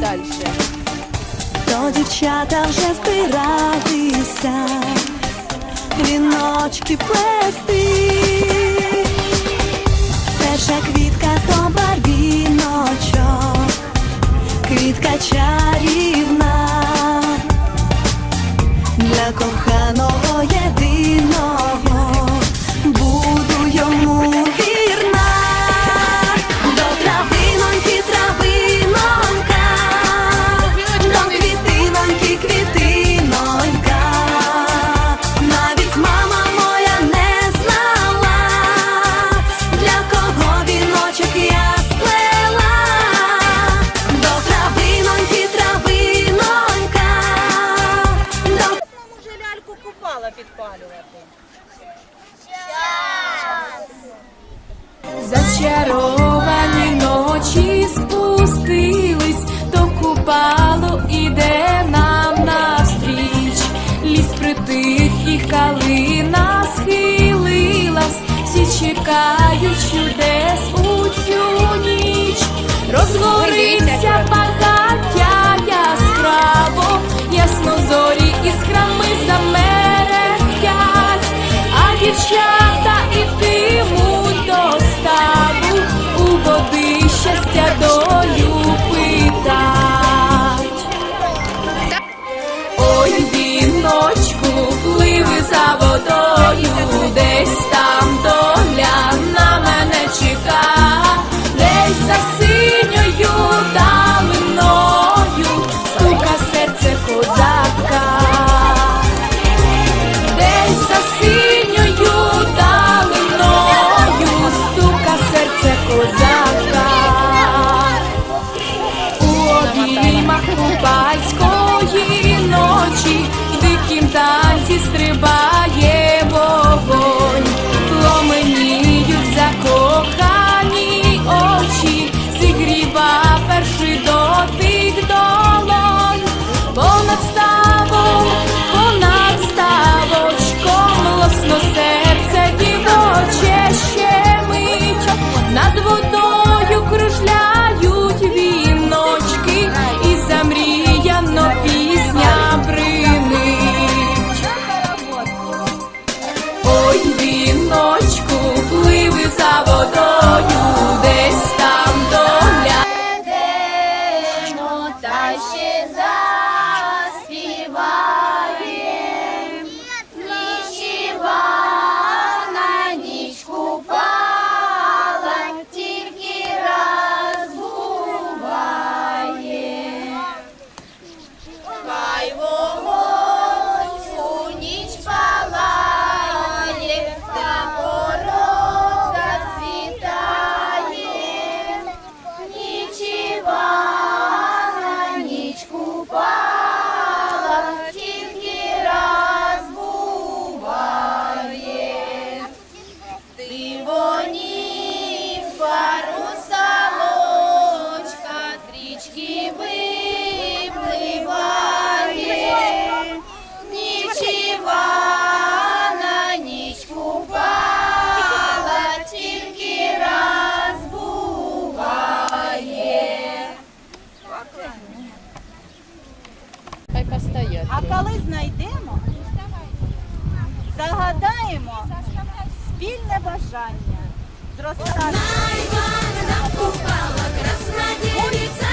далі. То дівчата вже збирайтеся, віночки плести. чекають чудес у цю ніч, розгориться багаття яскраво, ясно зорі іскрами замерехтять, а дівчата ітимуть до ставу у води щастя до питать. Ой, віночку, пливи за водою десь. goodbye. настоятель. А коли знайдемо, загадаємо спільне бажання. Зростати. Красна дівіця.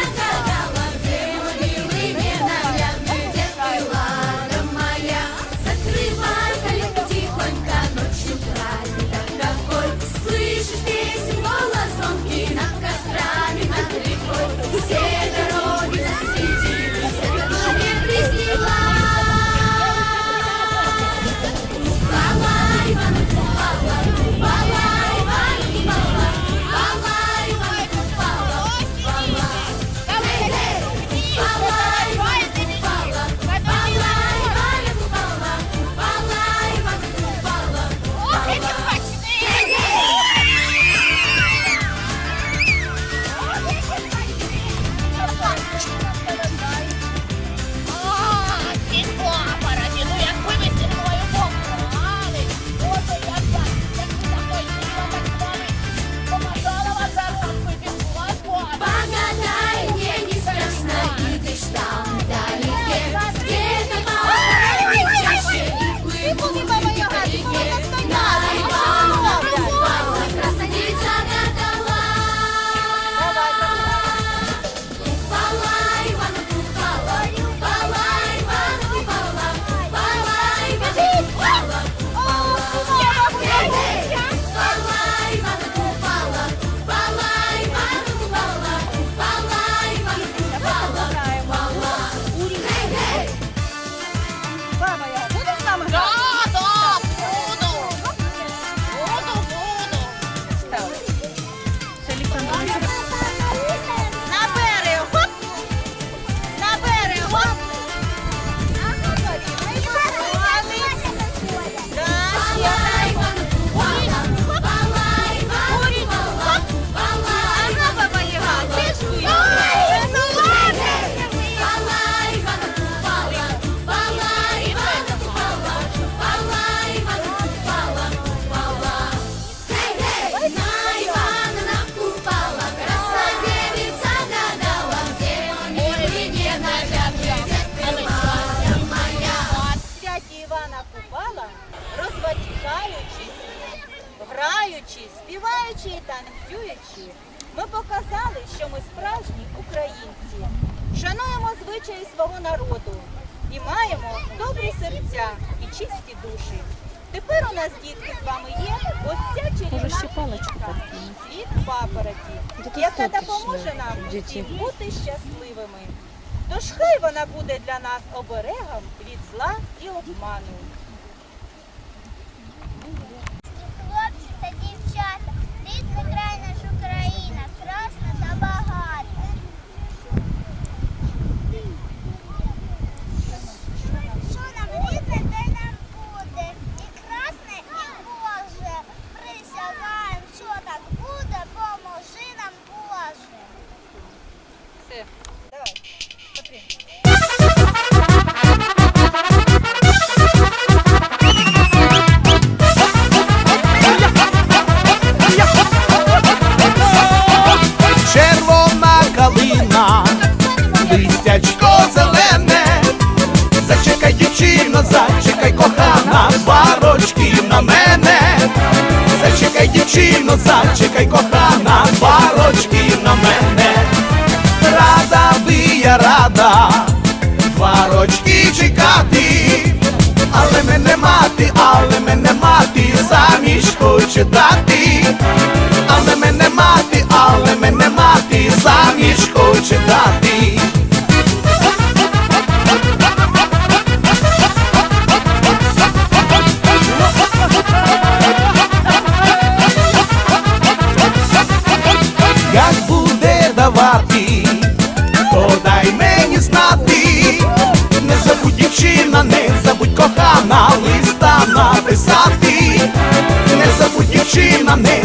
Граючи, співаючи і танцюючи, ми показали, що ми справжні українці, шануємо звичаї свого народу і маємо добрі серця і чисті душі. Тепер у нас, дітки, з вами є ось ця чарівна книжка «Світ папороті, яка допоможе нам всім бути щасливими. Тож хай вона буде для нас оберегом від зла і обману. Дівчино, зачекай, кохана, парочки на мене, рада би я рада, парочки чекати. Але мене мати, але мене мати, заміж хоче дати. Dame